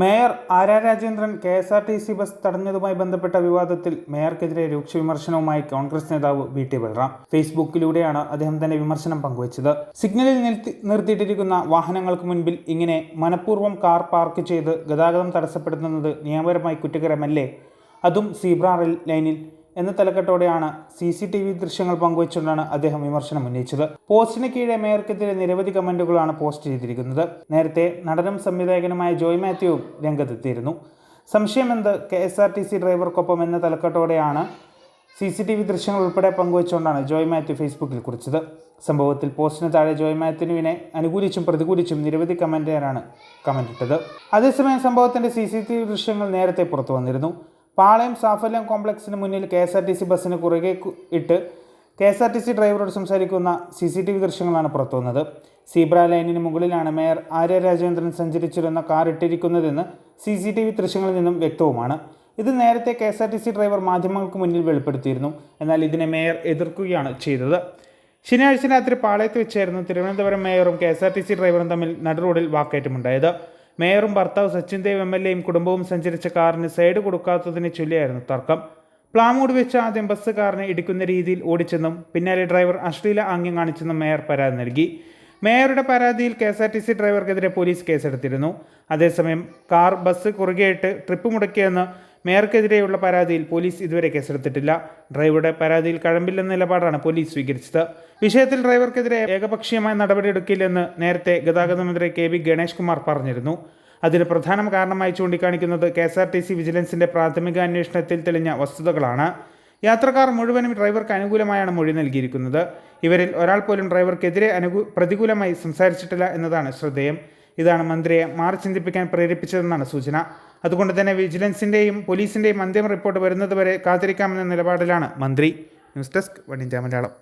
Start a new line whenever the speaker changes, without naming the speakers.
Mayor Arya Rajendran K S R T C bus തടഞ്ഞതുമായി ബന്ധപ്പെട്ട വിവാദത്തിൽ മേയർക്കെതിരെ രൂക്ഷ വിമർശനവുമായി കോൺഗ്രസ് നേതാവ് വി ടി ബൽറാം. ഫേസ്ബുക്കിലൂടെയാണ് അദ്ദേഹം തന്നെ വിമർശനം പങ്കുവച്ചത്. സിഗ്നലിൽ നിർത്തി നിർത്തിയിട്ടിരിക്കുന്ന വാഹനങ്ങൾക്ക് മുൻപിൽ ഇങ്ങനെ മനഃപൂർവം കാർ പാർക്ക് ചെയ്ത് ഗതാഗതം തടസ്സപ്പെടുത്തുന്നത് നിയമപരമായി കുറ്റകരമല്ലേ? അതും സീബ്ര ലൈനിൽ എന്ന തലക്കെട്ടോടെയാണ് സി സി ടി വി ദൃശ്യങ്ങൾ പങ്കുവച്ചുകൊണ്ടാണ് അദ്ദേഹം വിമർശനം ഉന്നയിച്ചത്. പോസ്റ്റിന് കീഴെ മേയർക്കെതിരെ നിരവധി കമന്റുകളാണ് പോസ്റ്റ് ചെയ്തിരിക്കുന്നത്. നേരത്തെ നടനും സംവിധായകനുമായ ജോയ് മാത്യുവും രംഗത്തെത്തിയിരുന്നു. സംശയമെന്ത് K S R T C ഡ്രൈവർക്കൊപ്പം എന്ന തലക്കെട്ടോടെയാണ് സി സി ടി വി ദൃശ്യങ്ങൾ ഉൾപ്പെടെ പങ്കുവച്ചുകൊണ്ടാണ് ജോയ് മാത്യു ഫേസ്ബുക്കിൽ കുറിച്ചത്. സംഭവത്തിൽ പോസ്റ്റിന് താഴെ ജോയ് മാത്യുവിനെ അനുകൂലിച്ചും പ്രതികൂലിച്ചും നിരവധി കമന്റുകാരാണ് കമന്റിട്ടത്. അതേസമയം സംഭവത്തിന്റെ സി സി ടി വി ദൃശ്യങ്ങൾ നേരത്തെ പുറത്തു വന്നിരുന്നു പാളയം സാഫല്യം കോംപ്ലക്സിന് മുന്നിൽ K S R T C ബസ്സിന് കുറുകെ ഇട്ട് K S R T C ഡ്രൈവറോട് സംസാരിക്കുന്ന സി സി ടി വി ദൃശ്യങ്ങളാണ് പുറത്തുവന്നത്. സീബ്ര ലൈനിന് മുകളിലാണ് മേയർ ആര്യ രാജേന്ദ്രൻ സഞ്ചരിച്ചിരുന്ന കാർ ഇട്ടിരിക്കുന്നതെന്ന് സി സി ടി വി ദൃശ്യങ്ങളിൽ നിന്നും വ്യക്തവുമാണ്. ഇത് നേരത്തെ K S R T C driver മാധ്യമങ്ങൾക്ക് മുന്നിൽ വെളിപ്പെടുത്തിയിരുന്നു. എന്നാൽ ഇതിനെ മേയർ എതിർക്കുകയാണ് ചെയ്തത്. ശനിയാഴ്ച രാത്രി പാളയത്ത് വെച്ചായിരുന്നു Thiruvananthapuram മേയറും K S R T C ഡ്രൈവറും തമ്മിൽ നടുറോഡിൽ വാക്കേറ്റമുണ്ടായത്. മേയറും ഭർത്താവ് സച്ചിൻ ദേവ് എം എൽ എയും കുടുംബവും സഞ്ചരിച്ച കാറിന് സൈഡ് കൊടുക്കാത്തതിനെ ചൊല്ലിയായിരുന്നു തർക്കം. പ്ലാമോട് വെച്ച് ആദ്യം ബസ് കാറിനെ ഇടിക്കുന്ന രീതിയിൽ ഓടിച്ചെന്നും പിന്നാലെ ഡ്രൈവർ അശ്ലീല ആംഗ്യം കാണിച്ചെന്നും മേയർ പരാതി നൽകി. മേയറുടെ പരാതിയിൽ K S R T C ഡ്രൈവർക്കെതിരെ police കേസെടുത്തിരുന്നു. അതേസമയം കാർ ബസ് കുറുകെയിട്ട് ട്രിപ്പ് മുടക്കിയെന്ന് മേയർക്കെതിരെയുള്ള പരാതിയിൽ പോലീസ് ഇതുവരെ കേസെടുത്തിട്ടില്ല. ഡ്രൈവറുടെ പരാതിയിൽ കഴമ്പില്ലെന്ന നിലപാടാണ് പോലീസ് സ്വീകരിച്ചത്. വിഷയത്തിൽ ഡ്രൈവർക്കെതിരെ ഏകപക്ഷീയമായ നടപടിയെടുക്കില്ലെന്ന് നേരത്തെ ഗതാഗത മന്ത്രി കെ വി ഗണേഷ് കുമാർ പറഞ്ഞിരുന്നു. അതിന് പ്രധാന കാരണമായി ചൂണ്ടിക്കാണിക്കുന്നത് K S R T C വിജിലൻസിന്റെ പ്രാഥമിക അന്വേഷണത്തിൽ തെളിഞ്ഞ വസ്തുതകളാണ്. യാത്രക്കാർ മുഴുവനും ഡ്രൈവർക്ക് അനുകൂലമായാണ് മൊഴി നൽകിയിരിക്കുന്നത്. ഇവരിൽ ഒരാൾ പോലും ഡ്രൈവർക്കെതിരെ അനുകൂ പ്രതികൂലമായി സംസാരിച്ചിട്ടില്ല എന്നതാണ് ശ്രദ്ധേയം. ഇതാണ് മന്ത്രിയെ മാറി ചിന്തിപ്പിക്കാൻ പ്രേരിപ്പിച്ചതെന്നാണ് സൂചന. അതുകൊണ്ട് തന്നെ വിജിലൻസിന്റെയും പോലീസിന്റെയും അന്തിമ റിപ്പോർട്ട് വരുന്നതുവരെ കാത്തിരിക്കാമെന്ന നിലപാടിലാണ് മന്ത്രി. News desk one Malayalam.